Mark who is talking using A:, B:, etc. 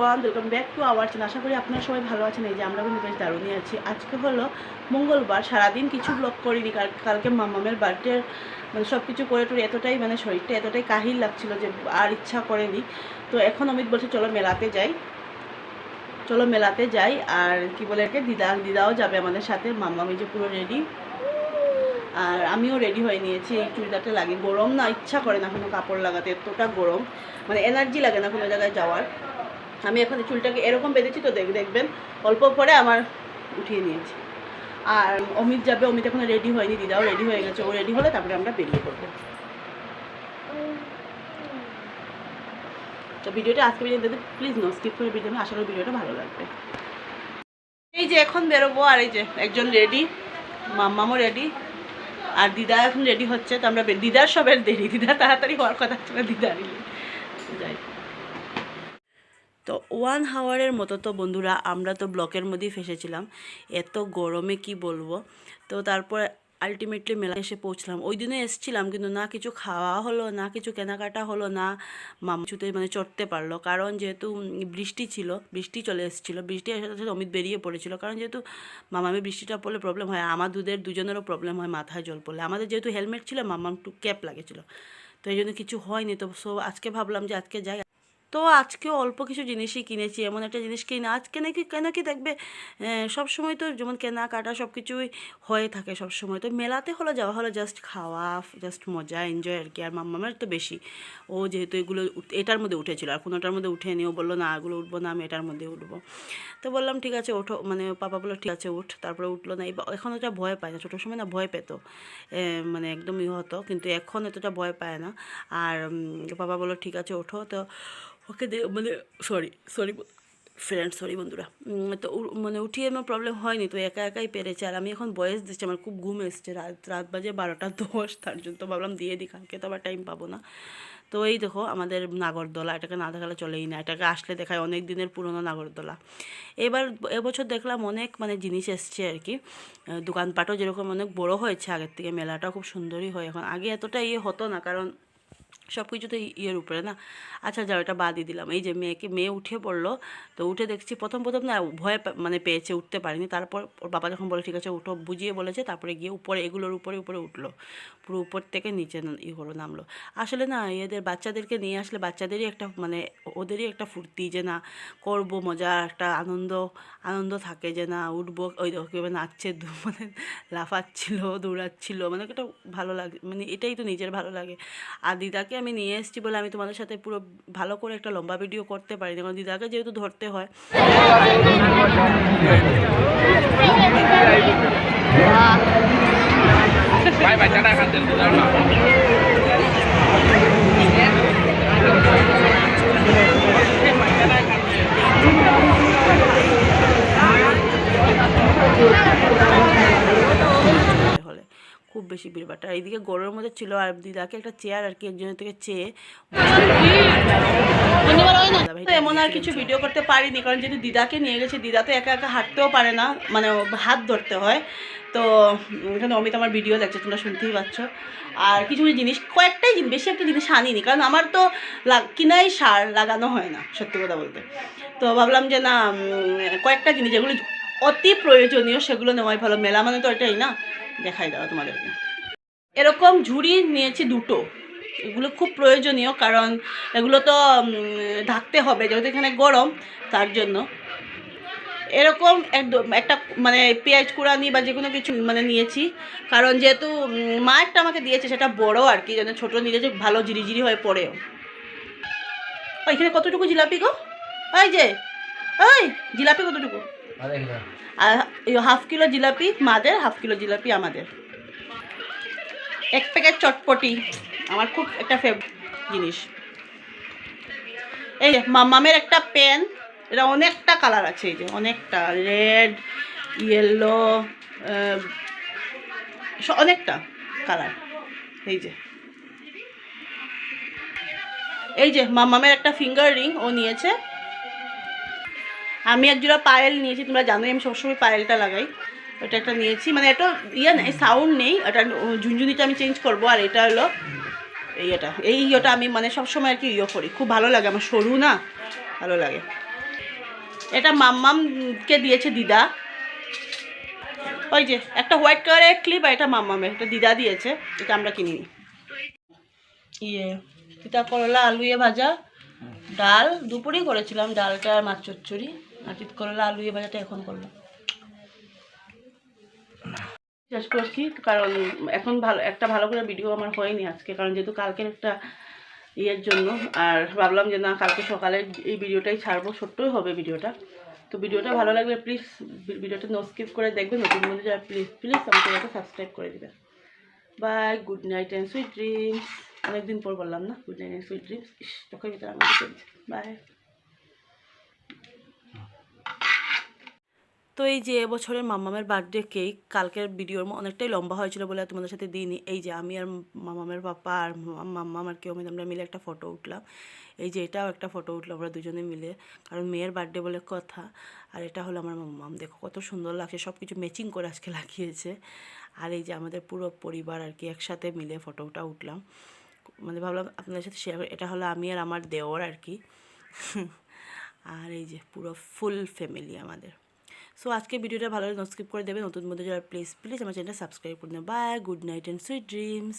A: Everyone welcome back to our channel আশা করি আপনারা সবাই ভালো আছেন। এই যে আমরা কিন্তু বেশ দারুণই আছি। আজকে হলো মঙ্গলবার। সারাদিন কিছু ব্লগ করিনি। কাল- কালকে মামামের বার্থডে মানে সব কিছু করে টুরে এতটাই মানে শরীরটা এতটাই কাহিল লাগছিল যে আর ইচ্ছা করেনি। তো এখন অমিত বলছে, চলো মেলাতে যাই। চলো মেলাতে যাই। আর কি বলে একে? দিদা, দিদাও যাবে আমাদের সাথে। মামামি যে পুরো রেডি আর আমিও রেডি হয়ে নিয়েছি। এই চুড়িদারটা লাগে। গরম না, ইচ্ছা করে না কোনো কাপড় লাগাতে। এতটা গরম। মানে এনার্জি লাগে না কোনো জায়গায় যাওয়ার। আমি এখন চুলটাকে এরকম বেঁধেছি তো দেখ দেখবেন, অল্প পরে আমার উঠিয়ে নিয়েছি। আর অমিত যাবে, অমিত এখন রেডি হয়নি, দিদাও রেডি হয়ে গেছে, ও রেডি হলে তারপরে আমরা বেরিয়ে পড়ব। তো ভিডিওটা আজকে ভিডিও প্লিজ নো স্কিপ করে ভিডিও আশা করি ভিডিওটা ভালো লাগবে। এই যে এখন বেরোবো, আর এই যে একজন রেডি মাম্মামও রেডি আর দিদা এখন রেডি হচ্ছে, তো আমরা দিদার সবের দেরি, দিদা তাড়াতাড়ি হওয়ার কথা ছিল দিদারই যাই। তো ওয়ান হাওয়ারের মতো তো বন্ধুরা, আমরা তো ব্লকের মধ্যেই ফেসেছিলাম। এত গরমে কি বলব? তো তারপর আলটিমেটলি মেলা এসে পৌঁছলাম। ওই দিনে এসেছিলাম, কিন্তু না কিছু খাওয়া হলো, না কিছু কেনাকাটা হলো, না মামচুতে মানে চড়তে পারল। কারণ যেহেতু বৃষ্টি ছিল, বৃষ্টি চলে এসেছিল। বৃষ্টি আসার সাথে অমিত বেরিয়ে পড়েছিল। কারণ যেহেতু মামামি বৃষ্টিটা পড়লে প্রবলেম হয়, আমার দুধের দুজনেরও প্রবলেম হয় মাথায় জল পড়লে। আমাদের যেহেতু হেলমেট ছিল মামাম একটু ক্যাপ লাগেছিল। তো এই জন্য কিছু হয়নি। তো সো আজকে ভাবলাম যে আজকে যাই। তো আজকে অল্প কিছু জিনিসই কিনেছি। এমন একটা জিনিস কিনে, আজকে নাকি কেন কি দেখবে সব সময় তো যেমন কেনাকাটা সব কিছুই হয়ে থাকে সব সময়। তো মেলাতে হলো, যাওয়া হলো জাস্ট খাওয়া জাস্ট মজা এনজয় আর কি। আর মাম্মামের তো বেশি। ও যেহেতু এগুলো এটার মধ্যে উঠেছিল। আর কোনোটার মধ্যে উঠেনি ও বলল, না, এগুলো উঠবো না, আমি এটার মধ্যে উঠবো। তো বললাম, ঠিক আছে, ওঠো। মানে পাপা বলল, ঠিক আছে, উঠ। তারপরে উঠল না। এখন ওটা ভয় পায় না। ছোটো সময় না ভয় পেতো। মানে একদম ইয়ে হতো। কিন্তু এখন এতটা ভয় পায় না। আর পাপা বলল, ঠিক আছে, ওঠো। তো ওকে দে মানে সরি সরি ফ্রেন্ড সরি বন্ধুরা। তো মানে উঠিয়ে আমার প্রবলেম হয়নি, তো একা একাই পেরেছে। আর আমি এখন বয়স দিচ্ছি, আমার খুব ঘুম এসছে। রাত রাত বাজে বারোটা দশ, তার জন্য তো ভাবলাম দিয়ে দিই, কালকে তো আবার টাইম পাবো না। তো এই দেখো, আমাদের নাগরদোলা, এটাকে না দেখালে চলেই না। এটাকে আসলে দেখায় অনেক দিনের পুরনো নাগরদোলা। এবার এবছর দেখলাম অনেক মানে জিনিস এসছে আর কি। দোকানপাটও যেরকম অনেক বড় হয়েছে আগের থেকে মেলাটা খুব সুন্দরই হয় এখন। আগে এতটা ইয়ে হতো না, কারণ সব কিছু তো ইয়ের উপরে না? আচ্ছা যাও, এটা বাদই দিলাম। এই যে মেয়েকে, মেয়ে উঠে পড়ল, তো উঠে দেখছি প্রথম প্রথম না ভয় মানে পেয়েছে, উঠতে পারিনি। তারপর ওর বাবা যখন বলে ঠিক আছে, উঠো। বুঝিয়ে বলেছে, তারপরে গিয়ে উপরে, এগুলোর উপরে উপরে উঠল। পুরো উপর থেকে নিচে ন- ই করে নামলো। আসলে না, এদের বাচ্চাদেরকে নিয়ে আসলে বাচ্চাদেরই একটা মানে ওদেরই একটা ফুর্তি যে না, করব, মজা, একটা আনন্দ আনন্দ থাকে যে না, উঠবো, ওই কীভাবে নাচছে মানে লাফাচ্ছিল, দৌড়াচ্ছিল মানে একটা ভালো লাগে মানে এটাই তো নিজের ভালো লাগে। আর দিদাকে আমি নিয়ে এসেছি বলে আমি তোমাদের সাথে পুরো ভালো করে একটা লম্বা ভিডিও করতে পারি। কারণ দিদাকে যেহেতু ধরতে হয়। ভিড়ভাট্টা আর এইদিকে গরমের মধ্যে ছিল আর দিদাকে একটা চেয়ার আর কি একজনের থেকে চেয়ে এমন আর কিছু ভিডিও করতে পারিনি কারণ যেহেতু দিদাকে নিয়ে গেছে দিদা তো একা একা হাঁটতেও পারে না মানে হাত ধরতে হয়। তো এখানে অমিত আমার ভিডিও দেখছে তোমরা শুনতেই পাচ্ছ। আর কিছু কিছু জিনিস কয়েকটাই জিনিস বেশি একটা জিনিস আনিনি কারণ আমার তো কিনাই সার লাগানো হয় না সত্যি কথা বলতে। তো ভাবলাম যে না কয়েকটা জিনিস যেগুলো অতি প্রয়োজনীয় সেগুলো নেওয়াই ভালো। মেলা মানে তো এটাই না? দেখাই দাও তোমাদেরকে। এরকম ঝুড়ি নিয়েছি দুটো। এগুলো খুব প্রয়োজনীয় কারণ এগুলো তো ঢাকতে হবে যেহেতু এখানে গরম তার জন্য। এরকম একদম একটা মানে পেঁয়াজ কুড়ানি বা যে কোনো কিছু মানে নিয়েছি। কারণ যেহেতু মা একটা আমাকে দিয়েছে সেটা বড় আর কি যেন ছোটো নিলে যে ভালো জিরিজিরি হয়ে পড়েও এখানে কতটুকু জিলাপি গো? ওই যে ওই জিলাপি কতটুকু? আর হাফ কিলো জিলাপি মাদের হাফ কিলো জিলাপি আমাদের। এক প্যাকেট চটপটি, আমার খুব একটা ফেভারিট জিনিস। এই মামামের একটা পেন এটা অনেকটা কালার আছে, এই যে অনেকটা রেড ইয়েলো অনেকটা কালার এই যে। এই যে মামামের একটা ফিঙ্গার রিং ও নিয়েছে। আমি একজোড়া পায়েল নিয়েছি, তোমরা জানোই, আমি সবসময় পায়েলটা লাগাই। ওটা একটা নিয়েছি। মানে এটা ইয়ে নেই সাউন্ড নেই এটা ঝুনঝুনিটা আমি চেঞ্জ করব, আর এটা হলো এই এটা। এই ইয়েটা আমি মানে সবসময় আর কি ইয়ে করি। খুব ভালো লাগে, আমার সরু না, ভালো লাগে। এটা মাম্মামকে দিয়েছে দিদা। ওই যে, একটা হোয়াইট কালারের ক্লিপ আর এটা মাম্মামের, এটা দিদা দিয়েছে, এটা আমরা কিনিনি ইয়ে তিতা করলা আলু ইয়ে ভাজা ডাল। দুপুরেই করেছিলাম ডালটা আর মাছ চচ্চড়ি। আর তিত করলা আলু ইয়ে ভাজাটা এখন করলাম শেষ করছি কারণ এখন ভালো, একটা ভালো করে ভিডিও আমার হয়নি আজকে, কারণ যেহেতু কালকের একটা ইয়ের জন্য, আর ভাবলাম যে না, কালকে সকালে এই ভিডিওটাই ছাড়বো, ছোট্টই হবে ভিডিওটা তো ভিডিওটা ভালো লাগলে প্লিজ ভিডিওটা নো স্কিপ করে দেখবেন নতুন বন্ধু যারা প্লিজ প্লিজ আমাকে সাবস্ক্রাইব করে দেবেন bye good night and sweet dreams অনেকদিন পর বললাম না good night and sweet dreams চোখের ভিতরে আমাকে বাই তো এই যে এবছরের মামামের বার্থডে কেক কালকের ভিডিওর অনেকটাই লম্বা হয়েছিল বলে তোমাদের সাথে দিইনি। এই যে আমি আর মামামের পাপা আর মাম্মাম আর কেউ আমরা মিলে একটা ফটো উঠলাম। এই যে এটাও একটা ফটো উঠলাম আমরা দুজনে মিলে। কারণ মেয়ের বার্থডে বলে কথা। আর এটা হলো আমার মাম্মাম। দেখো কত সুন্দর লাগছে। সব কিছু ম্যাচিং করে আজকে লাগিয়েছে। আর এই যে আমাদের পুরো পরিবার আর কি একসাথে মিলে ফটোটা উঠলাম। মানে ভাবলাম আপনাদের সাথে শেয়ার এটা হলো আমি আর আমার দেওর আর কি। আর এই যে পুরো ফুল ফ্যামিলি আমাদের। সো আজকে ভিডিওটা ভালো স্কিপ করে দেবে। নতুন মধ্যে যারা প্লিজ প্লিজ আমার চ্যানেলটা সাবস্ক্রাইব করে দেবে bye good night and sweet dreams